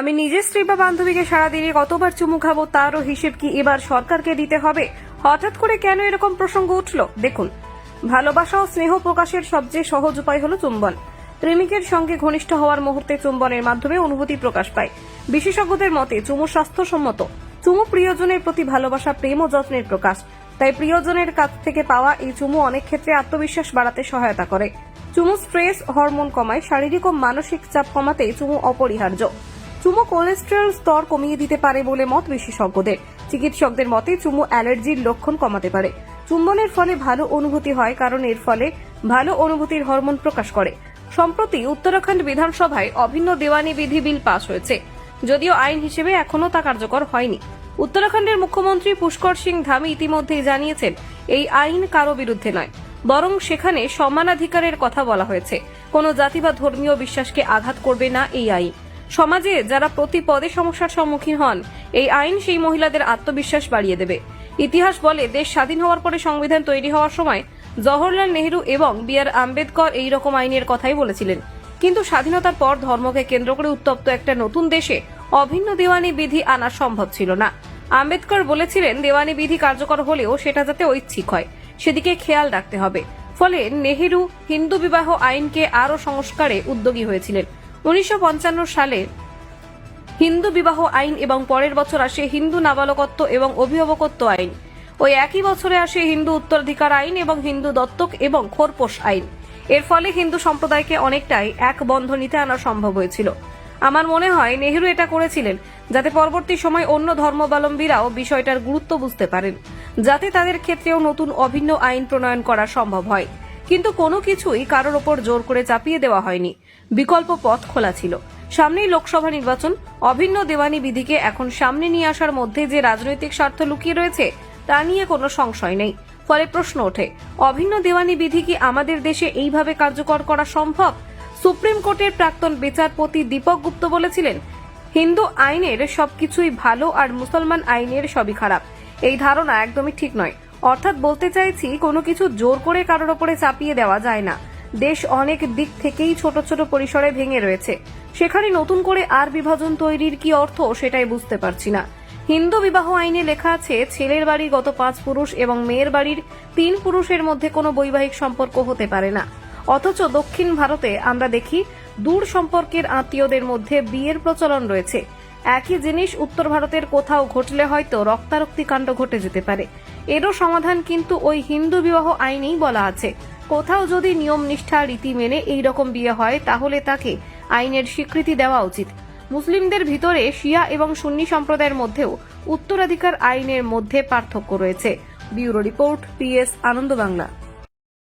আমি নিজের স্ত্রী বা বান্ধবীকে সারাদিনে কতবার চুমু খাব তারও হিসেব কি এবার সরকারকে দিতে হবে? হঠাৎ করে কেন এরকম প্রসঙ্গ উঠল? দেখুন, ভালোবাসা ও স্নেহ প্রকাশের সবচেয়ে সহজ উপায় হলো চুম্বন। প্রেমিকের সঙ্গে ঘনিষ্ঠ হওয়ার মুহূর্তে চুম্বনের মাধ্যমে অনুভূতি প্রকাশ পায়। বিশেষজ্ঞদের মতে, চুমু স্বাস্থ্যসম্মত। চুমু প্রিয়জনের প্রতি ভালোবাসা প্রেম ও যত্নের প্রকাশ। তাই প্রিয়জনের কাছ থেকে পাওয়া এই চুমু অনেক ক্ষেত্রে আত্মবিশ্বাস বাড়াতে সহায়তা করে। চুমু স্ট্রেস, হরমোন কমায়, শারীরিক ও মানসিক চাপ কমাতে চুমু অপরিহার্য। চুমু কোলেস্টেরল স্তর কমিয়ে দিতে পারে বলে মত বিশেষজ্ঞদের। চিকিৎসকদের মতে চুমু অ্যালার্জির লক্ষণ কমাতে পারে। চুম্বনের ফলে ভালো অনুভূতি হয় কারণ এর ফলে ভালো অনুভূতির হরমোন প্রকাশ করে। সম্প্রতি উত্তরাখণ্ড বিধানসভায় অভিন্ন দেওয়ানি বিধি বিল পাশ হয়েছে। যদিও আইন হিসেবে এখনও তা কার্যকর হয়নি। উত্তরাখণ্ডের মুখ্যমন্ত্রী পুষ্কর সিং ধামি ইতিমধ্যেই জানিয়েছেন, এই আইন কারও বিরুদ্ধে নয়, বরং সেখানে সমানাধিকারের কথা বলা হয়েছে। কোনো জাতি বা ধর্মীয় বিশ্বাসকে আঘাত করবে না এই আইন। সমাজে যারা প্রতি পদে সমস্যার সম্মুখীন হন, এই আইন সেই মহিলাদের আত্মবিশ্বাস বাড়িয়ে দেবে। ইতিহাস বলে, দেশ স্বাধীন হওয়ার পরে সংবিধান তৈরি হওয়ার সময় জওহরলাল নেহরু এবং বি আর আম্বেদকর এই রকম আইনের কথাই বলেছিলেন। কিন্তু স্বাধীনতার পর ধর্মকে কেন্দ্র করে উত্তপ্ত একটা নতুন দেশে অভিন্ন দেওয়ানি বিধি আনা সম্ভব ছিল না। আম্বেদকর বলেছিলেন, দেওয়ানি বিধি কার্যকর হলেও সেটা যাতে ঐচ্ছিক হয়, সেদিকে খেয়াল রাখতে হবে। ফলে নেহেরু হিন্দু বিবাহ আইনকে আরও সংস্কারে উদ্যোগী হয়েছিলেন। উনিশশো পঞ্চান্ন সালে হিন্দু বিবাহ আইন এবং পরের বছর আসে হিন্দু নাবালকত্ব এবং অভিভাবকত্ব আইন। ওই একই বছরে আসে হিন্দু উত্তরাধিকার আইন এবং হিন্দু দত্তক এবং খোরপোশ আইন। এর ফলে হিন্দু সম্প্রদায়কে অনেকটাই এক বন্ধনীতে আনা সম্ভব হয়েছিল। আমার মনে হয় নেহেরু এটা করেছিলেন যাতে পরবর্তী সময় অন্য ধর্মাবলম্বীরাও বিষয়টার গুরুত্ব বুঝতে পারেন, যাতে তাদের ক্ষেত্রেও নতুন অভিন্ন আইন প্রণয়ন করা সম্ভব হয়। কিন্তু কোনো কিছুই কারোর ওপর জোর করে চাপিয়ে দেওয়া হয়নি। বিকল্প পথ খোলা ছিল। সামনেই লোকসভা নির্বাচন। অভিন্ন দেওয়ানি বিধিকে এখন সামনে নিয়ে আসার মধ্যে যে রাজনৈতিক স্বার্থ লুকিয়ে রয়েছে, তা নিয়ে কোনো সংশয় নেই। ফলে প্রশ্ন ওঠে, অভিন্ন দেওয়ানি বিধি কি আমাদের দেশে এইভাবে কার্যকর করা সম্ভব? সুপ্রিম কোর্টের প্রাক্তন বিচারপতি দীপক গুপ্ত বলেছিলেন, হিন্দু আইনের সবকিছুই ভালো আর মুসলমান আইনের সবই খারাপ। এই ধারণা একদমই ঠিক নয়। অর্থাৎ বলতে চাইছি, কোনো কিছু জোর করে কারোর ওপরে চাপিয়ে দেওয়া যায় না। দেশ অনেক দিক থেকেই ছোট ছোট পরিসরে ভেঙে রয়েছে। সেখানে নতুন করে আর বিভাজন তৈরির কি অর্থ সেটাই বুঝতে পারছি না। হিন্দু বিবাহ আইনে লেখা আছে, ছেলের বাড়ির গত পাঁচ পুরুষ এবং মেয়ের বাড়ির তিন পুরুষের মধ্যে কোনো বৈবাহিক সম্পর্ক হতে পারে না। অথচ দক্ষিণ ভারতে আমরা দেখি, দূর সম্পর্কের আত্মীয়দের মধ্যে বিয়ের প্রচলন রয়েছে। একই জিনিস উত্তর ভারতের কোথাও ঘটলে হয়তো রক্তারক্তি কাণ্ড ঘটে যেতে পারে। এরও সমাধান কিন্তু ওই হিন্দু বিবাহ আইনেই বলা আছে। কোথাও যদি নিয়ম নিষ্ঠা, রীতি মেনে এই রকম বিয়ে হয়, তাহলে তাকে আইনের স্বীকৃতি দেওয়া উচিত। মুসলিমদের ভিতরে শিয়া এবং সুন্নি সম্প্রদায়ের মধ্যেও উত্তরাধিকার আইনের মধ্যে পার্থক্য রয়েছে। Bureau report, PS, Ananda Bangla.